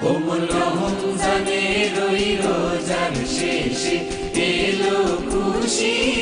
কোমল রমজানের ওই রোজার শেষে এলো খুশি